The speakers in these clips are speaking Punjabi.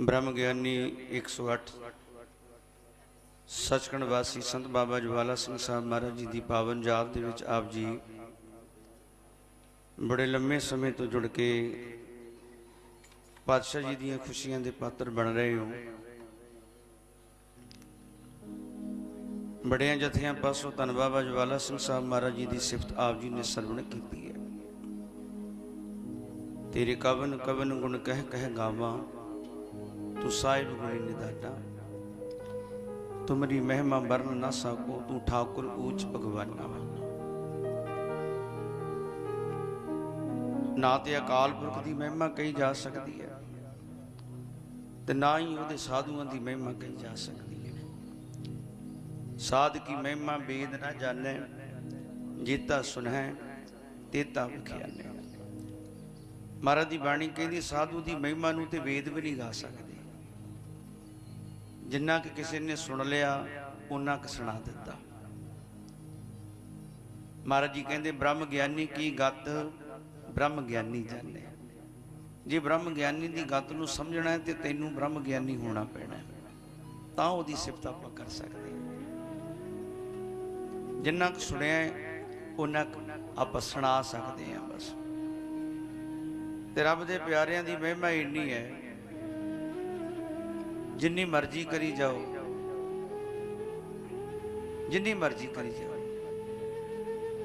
ਬ੍ਰਹਮ ਗਿਆਨੀ 108 ਸਚਖੰਡ ਵਾਸੀ ਸੰਤ ਬਾਬਾ ਜਵਾਲਾ ਸਿੰਘ ਸਾਹਿਬ ਮਹਾਰਾਜ ਜੀ ਦੀ ਪਾਵਨ ਯਾਦ ਦੇ ਵਿੱਚ ਆਪ ਜੀ ਬੜੇ ਲੰਮੇ ਸਮੇਂ ਤੋਂ ਜੁੜ ਕੇ ਪਾਤਸ਼ਾਹ ਜੀ ਦੀਆਂ ਖੁਸ਼ੀਆਂ ਦੇ ਪਾਤਰ ਬਣ ਰਹੇ ਹੋ। ਬੜਿਆਂ ਜਥਿਆਂ ਪਾਸੋਂ ਧੰਨ ਬਾਬਾ ਜਵਾਲਾ ਸਿੰਘ ਸਾਹਿਬ ਮਹਾਰਾਜ ਜੀ ਦੀ ਸਿਫਤ ਆਪ ਜੀ ਨੇ ਸਰਵਣ ਕੀਤੀ ਹੈ। ਤੇਰੇ ਕਵਨ ਕਵਨ ਗੁਣ ਕਹਿ ਕਹਿ ਗਾਵਾਂ ਤੂੰ ਸਾਹਿਬ ਗੁਣੀ ਨਿਦਾਨਾ ਤੁਮਰੀ ਮਹਿਮਾ ਵਰਨ ਨਾ ਸਕੋ, ਤੂੰ ਠਾਕੁਰ ਊਚ ਭਗਵਾਨਾ। ਨਾ ਤੇ ਅਕਾਲ ਪੁਰਖ ਦੀ ਮਹਿਮਾ ਕਹੀ ਜਾ ਸਕਦੀ ਹੈ, ਤੇ ਨਾ ਹੀ ਉਹਦੇ ਸਾਧੂਆਂ ਦੀ ਮਹਿਮਾ ਕਹੀ ਜਾ ਸਕਦੀ ਹੈ। ਸਾਧ ਕੀ ਮਹਿਮਾ ਵੇਦ ਨਾ ਜਾਣੈ, ਜੀਤਾ ਸੁਨਹਿ ਤੇਤਾ ਵਿਖਿਆਨੇ। ਮਹਾਰਾਜ ਦੀ ਬਾਣੀ ਕਹਿੰਦੀ, ਸਾਧੂ ਦੀ ਮਹਿਮਾ ਨੂੰ ਤੇ ਵੇਦ ਵੀ ਨਹੀਂ ਗਾ ਸਕਦੇ। ਜਿੰਨਾ ਕਿ ਕਿਸੇ ਨੇ ਸੁਣ ਲਿਆ ਉਹਨਾਂ ਕਿ ਸੁਣਾ ਦਿੱਤਾ। ਮਹਾਰਾਜ ਜੀ ਕਹਿੰਦੇ, ਬ੍ਰਹਮ ਗਿਆਨੀ ਕੀ ਗੱਤ? ਬ੍ਰਹਮ ਗਿਆਨੀ ਜਾਣੇ। ਜੇ ਬ੍ਰਹਮ ਗਿਆਨੀ ਦੀ ਗੱਤ ਨੂੰ ਸਮਝਣਾ ਹੈ, ਤੇ ਤੈਨੂੰ ਬ੍ਰਹਮ ਗਿਆਨੀ ਹੋਣਾ ਪੈਣਾ ਤਾਂ ਉਹਦੀ ਸਿਫਤ ਆਪਾਂ ਕਰ ਸਕਦੇ ਹਾਂ। ਜਿੰਨਾ ਕੁ ਸੁਣਿਆ ਉਹਨਾਂ ਕੁ ਆਪਾਂ ਸੁਣਾ ਸਕਦੇ ਹਾਂ ਬਸ। ਤੇ ਰੱਬ ਦੇ ਪਿਆਰਿਆਂ ਦੀ ਮਹਿਮਾ ਇੰਨੀ ਹੈ ਜਿੰਨੀ ਮਰਜ਼ੀ ਕਰੀ ਜਾਓ। ਜਿੰਨੀ ਮਰਜ਼ੀ ਕਰੀ ਜਾਓ।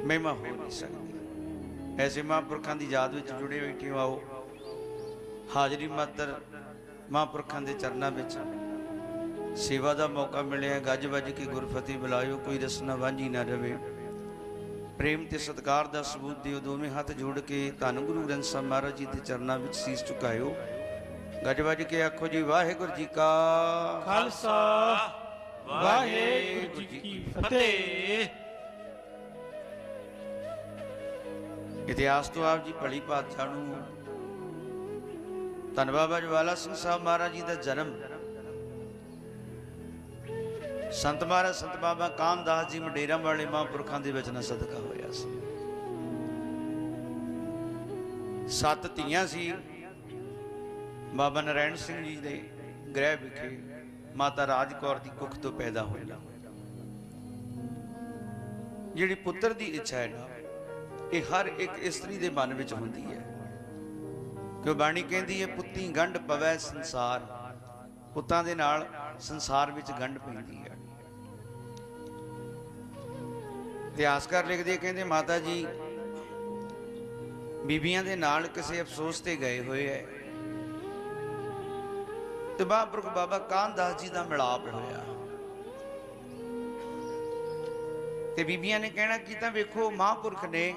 ਮਹਿਮਾ ਹੋ ਨਹੀਂ ਸਕਦੀ। ਐਸੇ ਮਹਾਂਪੁਰਖਾਂ ਦੀ ਯਾਦ ਵਿੱਚ ਜੁੜੇ ਬੈਠੇ ਹੋ, ਆਓ। ਹਾਜ਼ਰੀ ਮਾਤਰ ਮਹਾਂਪੁਰਖਾਂ ਦੇ ਚਰਨਾਂ ਵਿੱਚ। ਸੇਵਾ ਦਾ ਮੌਕਾ ਮਿਲਿਆ, ਗੱਜ ਵੱਜ ਕੇ ਗੁਰਫਤਿਹ ਬੁਲਾਇਓ, ਕੋਈ ਰਸਨਾ ਵਾਂਝੀ ਨਾ ਰਵੇ। ਪ੍ਰੇਮ ਤੇ ਸਤਿਕਾਰ ਦਾ ਸਬੂਤ ਦਿਓ, ਦੋਵੇਂ ਹੱਥ ਜੋੜ ਕੇ ਧੰਨ ਗੁਰੂ ਗ੍ਰੰਥ ਸਾਹਿਬ ਮਹਾਰਾਜ ਜੀ ਦੇ ਚਰਨਾਂ ਵਿੱਚ ਸੀਸ ਝੁਕਾਇਓ। ਗੱਜ ਵੱਜ ਕੇ ਆਖੋ ਜੀ ਵਾਹਿਗੁਰੂ ਜੀ ਕਾ ਖਾਲਸਾ। ਵਾਹਿਗੁਰੂ ਜੀ ਕੀ ਫਤਿਹ। ਇਤਿਹਾਸ ਤੋਂ ਆਪ ਜੀ ਭਲੀ ਭਾਤ ਜਾਣੂ ਧੰਨ ਬਾਬਾ ਜਵਾਲਾ ਸਿੰਘ ਸਾਹਿਬ ਮਹਾਰਾਜ ਜੀ ਦਾ ਜਨਮ। ਸੰਤ ਮਹਾਰਾਜ ਸੰਤ ਬਾਬਾ ਕਾਮਦਾਸ ਜੀ ਮਡੇਰਾਂ ਵਾਲੇ ਮਹਾਂਪੁਰਖਾਂ ਦੇ ਵਚਨਾਂ ਸਦਕਾ ਹੋਇਆ ਸੀ। ਸੱਤ ਧੀਆਂ ਸੀ। ਬਾਬਾ ਨਰੈਣ ਸਿੰਘ ਜੀ ਦੇ ਗ੍ਰਹਿ ਵਿਖੇ ਮਾਤਾ ਰਾਜ ਕੌਰ ਦੀ ਕੁੱਖ ਤੋਂ ਪੈਦਾ ਹੋਇਆ ਜਿਹੜੀ ਪੁੱਤਰ ਦੀ ਇੱਛਾ ਹੈ ਨਾ, ਇਹ ਹਰ ਇੱਕ ਇਸਤਰੀ ਦੇ ਮਨ ਵਿੱਚ ਹੁੰਦੀ ਹੈ। ਕਿਉਂ ਬਾਣੀ ਕਹਿੰਦੀ ਹੈ, ਪੁੱਤੀ ਗੰਢ ਪਵੈ ਸੰਸਾਰ। ਪੁੱਤਾਂ ਦੇ ਨਾਲ ਸੰਸਾਰ ਵਿੱਚ ਗੰਢ ਪੈਂਦੀ ਹੈ। ਇਤਿਹਾਸਕਾਰ ਲਿਖਦੇ ਕਹਿੰਦੇ, ਮਾਤਾ ਜੀ, ਬੀਬੀਆਂ ਦੇ ਨਾਲ ਕਿਸੇ ਅਫਸੋਸ ਤੇ ਗਏ ਹੋਏ ਐ ਤੇ ਮਹਾਂਪੁਰਖ ਬਾਬਾ ਕਾਨਦਾਸ ਜੀ ਦਾ ਮਿਲਾਪ ਹੋਇਆ। ਤੇ ਬੀਬੀਆਂ ਨੇ ਕਹਿਣਾ ਕੀਤਾ ਵੇਖੋ ਮਹਾਂਪੁਰਖ ਨੇ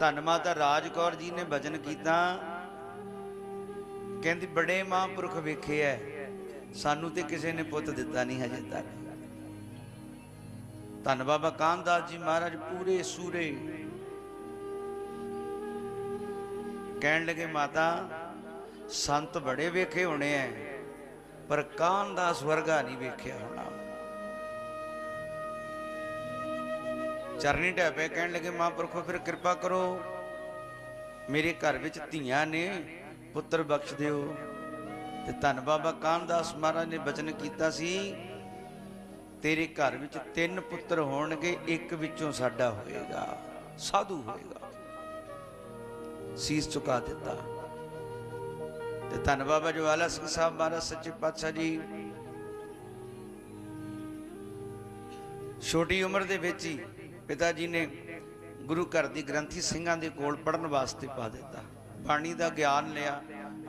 ਧੰਨ ਮਾਤਾ ਰਾਜ ਕੌਰ ਜੀ ਨੇ ਭਜਨ ਕੀਤਾ। ਕਹਿੰਦੀ ਬੜੇ ਮਹਾਂਪੁਰਖ ਵੇਖੇ ਐ, ਸਾਨੂੰ ਤੇ ਕਿਸੇ ਨੇ ਪੁੱਤ ਦਿੱਤਾ ਨਹੀਂ ਹਜੇ ਤੱਕ। ਧੰਨ ਬਾਬਾ ਕਾਮਦਾਸ ਜੀ ਮਹਾਰਾਜ ਪੂਰੇ ਸੂਰੇ। ਕਹਿਣ ਲੱਗੇ, ਮਾਤਾ ਸੰਤ ਬੜੇ ਵੇਖੇ ਹੋਣੇ ਐ, ਪਰ ਕਾਨ ਕਾਮਦਾਸ ਵਰਗਾ ਨਹੀਂ ਵੇਖਿਆ ਹੋਣਾ। ਚਰਨੀ ਢਾਪੇ ਕਹਿਣ ਲੱਗੇ, ਮਹਾਂਪੁਰਖੋ, ਫਿਰ ਕਿਰਪਾ ਕਰੋ। ਮੇਰੇ ਘਰ ਵਿੱਚ ਧੀਆਂ ਨੇ, ਪੁੱਤਰ ਬਖਸ਼ ਦਿਓ। ਤੇ ਧੰਨ ਬਾਬਾ ਕਾਮਦਾਸ ਮਹਾਰਾਜ ਨੇ ਬਚਨ ਕੀਤਾ ਸੀ, ਤੇਰੇ ਘਰ ਵਿੱਚ ਤਿੰਨ ਪੁੱਤਰ ਹੋਣਗੇ, ਇੱਕ ਵਿੱਚੋਂ ਸਾਡਾ ਹੋਏਗਾ, ਸਾਧੂ ਹੋਏਗਾ। ਸੀਸ ਝੁਕਾ ਦਿੱਤਾ। ਤੇ ਧੰਨ ਬਾਬਾ ਜਵਾਲਾ ਸਿੰਘ ਸਾਹਿਬ ਮਹਾਰਾਜ, ਸੱਚੇ ਪਾਤਸ਼ਾਹ ਜੀ। ਛੋਟੀ ਉਮਰ ਦੇ ਵਿੱਚ ਹੀ ਪਿਤਾ ਜੀ ਨੇ ਗੁਰੂ ਘਰ ਦੀ ਗ੍ਰੰਥੀ ਸਿੰਘਾਂ ਦੇ ਕੋਲ ਪੜਨ ਵਾਸਤੇ ਪਾ ਦਿੱਤਾ। ਬਾਣੀ ਦਾ ਗਿਆਨ ਲਿਆ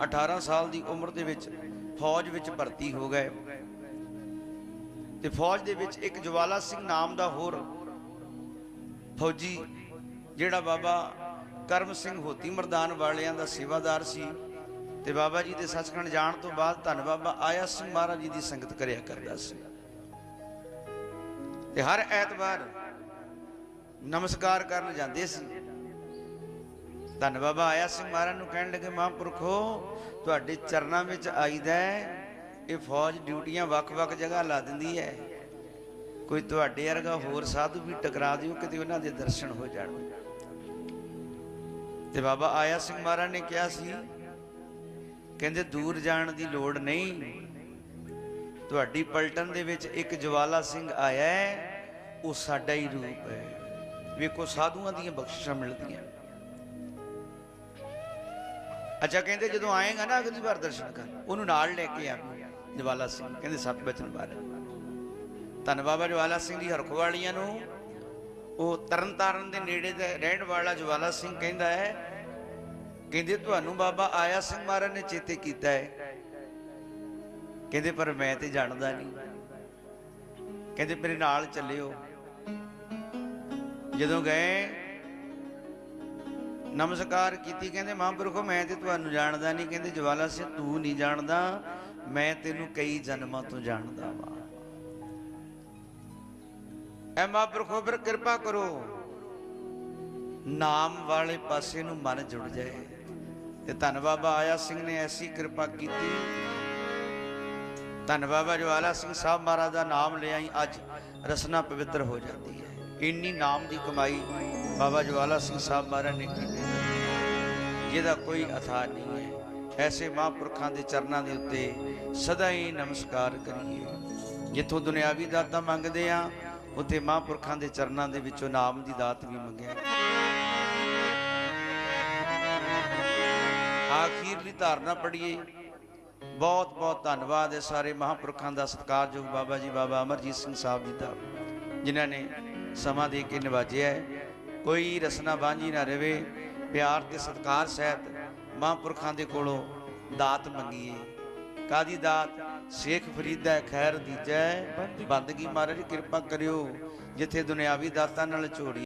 18 ਸਾਲ ਦੀ ਉਮਰ ਦੇ ਵਿੱਚ ਫੌਜ ਵਿੱਚ ਭਰਤੀ ਹੋ ਗਏ। ਤੇ ਫੌਜ ਦੇ ਵਿੱਚ ਇੱਕ ਜਵਾਲਾ ਸਿੰਘ ਨਾਮ ਦਾ ਹੋਰ ਫੌਜੀ, ਜਿਹੜਾ ਬਾਬਾ ਕਰਮ ਸਿੰਘ ਹੋਤੀ ਮਰਦਾਨ ਵਾਲਿਆਂ ਦਾ ਸੇਵਾਦਾਰ ਸੀ। ਤੇ ਬਾਬਾ ਜੀ ਦੇ ਸੱਚਖੰਡ ਜਾਣ ਤੋਂ ਬਾਅਦ ਧੰਨ ਬਾਬਾ ਆਇਆ ਸਿੰਘ ਮਹਾਰਾਜ ਜੀ ਦੀ ਸੰਗਤ ਕਰਿਆ ਕਰਦਾ ਸੀ। ਤੇ ਹਰ ਐਤਵਾਰ ਨਮਸਕਾਰ ਕਰਨ ਜਾਂਦੇ ਸੀ। ਧੰਨ ਬਾਬਾ ਆਇਆ ਸਿੰਘ ਮਹਾਰਾਜ ਨੂੰ ਕਹਿਣ ਲੱਗੇ, ਮਹਾਂਪੁਰਖੋ ਤੁਹਾਡੇ ਚਰਨਾਂ ਵਿੱਚ ਆਈਦਾ ਇਹ ਫੌਜ ਡਿਊਟੀਆਂ ਵੱਖ-ਵੱਖ ਜਗ੍ਹਾ ਲਾ ਦਿੰਦੀ ਹੈ। ਕੋਈ ਤੁਹਾਡੇ ਵਰਗਾ ਹੋਰ ਸਾਧੂ ਵੀ ਟਕਰਾ ਦਿਓ, ਕਿਤੇ ਉਹਨਾਂ ਦੇ ਦਰਸ਼ਨ ਹੋ ਜਾਣ। ਤੇ ਬਾਬਾ ਆਇਆ ਸਿੰਘ ਮਹਾਰਾਜ ਨੇ ਕਿਹਾ ਸੀ ਕਹਿੰਦੇ ਦੂਰ ਜਾਣ ਦੀ ਲੋੜ ਨਹੀਂ। ਤੁਹਾਡੀ ਪਲਟਨ ਦੇ ਵਿੱਚ ਇੱਕ ਜਵਾਲਾ ਸਿੰਘ ਆਇਆ ਹੈ, ਉਹ ਸਾਡਾ ਹੀ ਰੂਪ ਹੈ। ਵੇਖੋ, ਸਾਧੂਆਂ ਦੀਆਂ ਬਖਸ਼ਿਸ਼ਾਂ ਮਿਲਦੀਆਂ। ਅੱਛਾ, ਕਹਿੰਦੇ ਜਦੋਂ ਆਏਗਾ ਨਾ ਅਗਲੀ ਵਾਰ ਦਰਸ਼ਨ ਕਰ ਉਹਨੂੰ ਨਾਲ ਲੈ ਕੇ ਆ ਜਵਾਲਾ ਸਿੰਘ। ਕਹਿੰਦੇ, ਸੱਤ ਬਚਨ ਬਾਰੇ। ਧੰਨ ਬਾਬਾ ਜਵਾਲਾ ਸਿੰਘ ਦੀ ਹਰਖ ਵਾਲੀਆਂ ਨੂੰ ਉਹ ਤਰਨਤਾਰਨ ਦੇ ਨੇੜੇ ਦਾ ਰਹਿਣ ਵਾਲਾ ਜਵਾਲਾ ਸਿੰਘ ਕਹਿੰਦਾ ਹੈ ਕਹਿੰਦੇ ਤੁਹਾਨੂੰ ਬਾਬਾ ਆਇਆ ਸਿੰਘ ਮਹਾਰਾਜ ਨੇ ਚੇਤੇ ਕੀਤਾ ਹੈ। ਕਹਿੰਦੇ ਪਰ ਮੈਂ ਤੇ ਜਾਣਦਾ ਨਹੀਂ। ਕਹਿੰਦੇ ਮੇਰੇ ਨਾਲ ਚੱਲਿਓ। ਜਦੋਂ ਗਏ, ਨਮਸਕਾਰ ਕੀਤੀ, ਕਹਿੰਦੇ ਮਹਾਂਪੁਰਖੋ, ਮੈਂ ਤੇ ਤੁਹਾਨੂੰ ਜਾਣਦਾ ਨਹੀਂ। ਕਹਿੰਦੇ ਜਵਾਲਾ ਸਿੰਘ, ਤੂੰ ਨਹੀਂ ਜਾਣਦਾ, ਮੈਂ ਤੈਨੂੰ ਕਈ ਜਨਮਾਂ ਤੋਂ ਜਾਣਦਾ ਵਾਂ। ਐ ਮਹਾਂਪੁਰਖੋ, ਫਿਰ ਕਿਰਪਾ ਕਰੋ। ਨਾਮ ਵਾਲੇ ਪਾਸੇ ਨੂੰ ਮਨ ਜੁੜ ਜਾਏ। ਤੇ ਧੰਨ ਬਾਬਾ ਆਇਆ ਸਿੰਘ ਨੇ ਐਸੀ ਕਿਰਪਾ ਕੀਤੀ। ਧੰਨ ਬਾਬਾ ਜਵਾਲਾ ਸਿੰਘ ਸਾਹਿਬ ਮਹਾਰਾਜ ਦਾ ਨਾਮ ਲਿਆਈ ਅੱਜ ਰਸਨਾ ਪਵਿੱਤਰ ਹੋ ਜਾਂਦੀ ਹੈ। ਇੰਨੀ ਨਾਮ ਦੀ ਕਮਾਈ ਬਾਬਾ ਜਵਾਲਾ ਸਿੰਘ ਸਾਹਿਬ ਮਹਾਰਾਜ ਨੇ ਕੀਤੀ। ਜਿਹਦਾ ਕੋਈ ਅਥਾ ਨਹੀਂ ਹੈ। ਐਸੇ ਮਹਾਂਪੁਰਖਾਂ ਦੇ ਚਰਨਾਂ ਦੇ ਉੱਤੇ ਸਦਾ ਹੀ ਨਮਸਕਾਰ ਕਰੀਏ। ਜਿੱਥੋਂ ਦੁਨਿਆਵੀ ਦਾਤਾਂ ਮੰਗਦੇ ਆ, ਉੱਥੇ ਮਹਾਂਪੁਰਖਾਂ ਦੇ ਚਰਨਾਂ ਦੇ ਵਿੱਚੋਂ ਨਾਮ ਦੀ ਦਾਤ ਵੀ ਮੰਗਿਆ। ਆਖੀਰਲੀ ਧਾਰਨਾ ਪੜੀਏ ਬਹੁਤ ਬਹੁਤ ਧੰਨਵਾਦ ਹੈ ਸਾਰੇ ਮਹਾਂਪੁਰਖਾਂ ਦਾ ਸਤਿਕਾਰਯੋਗ ਬਾਬਾ ਜੀ, ਬਾਬਾ ਅਮਰਜੀਤ ਸਿੰਘ ਸਾਹਿਬ ਜੀ ਦਾ, ਜਿਨ੍ਹਾਂ ਨੇ ਸਮਾਂ ਦੇ ਕੇ ਨਿਵਾਜਿਆ ਹੈ। ਕੋਈ ਰਸਨਾ ਬਾਂਝੀ ਨਾ ਰਵੇ, ਪਿਆਰ ਤੇ ਸਤਿਕਾਰ ਸਹਿਤ ਮਹਾਂਪੁਰਖਾਂ ਦੇ ਕੋਲੋਂ ਦਾਤ ਮੰਗੀਏ। ਕਾਦੀ ਦਾਤ? ਸ਼ੇਖ ਫਰੀਦਾ ਖੈਰ ਦੀਜੈ, ਬੰਦਗੀ ਮਹਾਰਾਜ, ਕਿਰਪਾ ਕਰਿਓ, ਜਿੱਥੇ ਦੁਨਿਆਵੀ ਦਾਤਾਂ ਨਾਲ ਝੋੜੀ